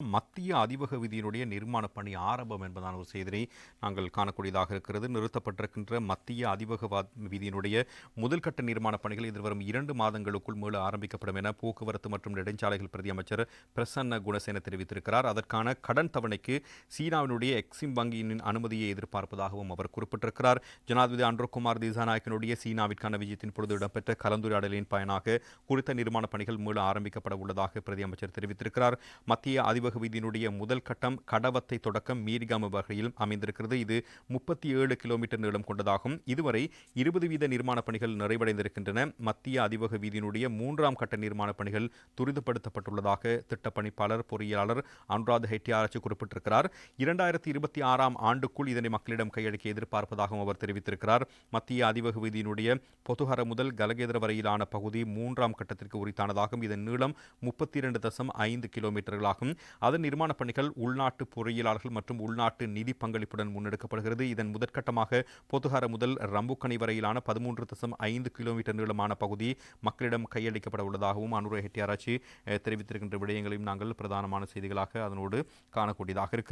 மத்திய அதிவக விதியினுடைய நிர்மாண பணி ஆரம்பம் என்பதான ஒரு செய்தியை நாங்கள் காணக்கூடியதாக இருக்கிறது. நிறுத்தப்பட்டிருக்கின்ற மத்திய அதிவக விதியினுடைய முதல் கட்ட நிர்மாண பணிகள் எதிர்வரும் இரண்டு மாதங்களுக்குள் மீள ஆரம்பிக்கப்படும் என போக்குவரத்து மற்றும் நெடுஞ்சாலைகள் பிரதி அமைச்சர் பிரசன்ன குணசேன தெரிவித்திருக்கிறார். அதற்கான கடன் தவணைக்கு சீனாவினுடைய எக்ஸிம் வங்கியின் அனுமதியை எதிர்பார்ப்பதாகவும் அவர் குறிப்பிட்டிருக்கிறார். ஜனாதிபதி அன்ரோகுமார் திசாநாயக்கனுடைய சீனாவிற்கான விஜயத்தின் பொழுது இடம்பெற்ற கலந்துரையாடலின் பயனாக குறித்த நிர்மாண பணிகள் மீள ஆரம்பிக்கப்பட உள்ளதாக பிரதி அமைச்சர் தெரிவித்திருக்கிறார். மத்திய அதிவக அதிவேக வீதியினுடைய முதல் கட்டம் கடவத்தை தொடக்கம் மீரிகாம வகையில் அமைந்திருக்கிறது. இது முப்பத்தி ஏழு கிலோமீட்டர் நீளம் கொண்டதாகும். இதுவரை இருபது வீத நிர்மாண பணிகள் நிறைவடைந்திருக்கின்றன. மத்திய அதிவக வீதியினுடைய மூன்றாம் கட்ட நிர்மாண பணிகள் துரிதப்படுத்தப்பட்டுள்ளதாக திட்டப்பணிப்பாளர் பொறியாளர் அனுராத் ஹெட்டியாராய்ச்சி குறிப்பிட்டிருக்கிறார். இரண்டாயிரத்தி இருபத்தி ஆறாம் ஆண்டுக்குள் இதனை மக்களிடம் கையளிக்க எதிர்பார்ப்பதாகவும் அவர் தெரிவித்திருக்கிறார். மத்திய அதிவக வீதியினுடைய பொதுகர முதல் கலகேதர வரையிலான பகுதி மூன்றாம் கட்டத்திற்கு உரித்தானதாகும். இதன் நீளம் முப்பத்தி இரண்டு தசம் ஐந்து கிலோமீட்டர்களாகும். அதன் நிர்மாண பணிகள் உள்நாட்டு பொறியியலாளர்கள் மற்றும் உள்நாட்டு நிதி பங்களிப்புடன் முன்னெடுக்கப்படுகிறது. இதன் முதற்கட்டமாக பொத்துகார முதல் ரம்புக்கணி வரையிலான பதிமூன்று தசம் ஐந்து கிலோமீட்டர் நீளமான பகுதி மக்களிடம் கையளிக்கப்பட உள்ளதாகவும் அனுர ஹெட்டியாராய்ச்சி தெரிவித்திருக்கின்ற விடயங்களையும் நாங்கள் பிரதானமான செய்திகளாக அதனோடு காணக்கூடியதாக இருக்கிறது.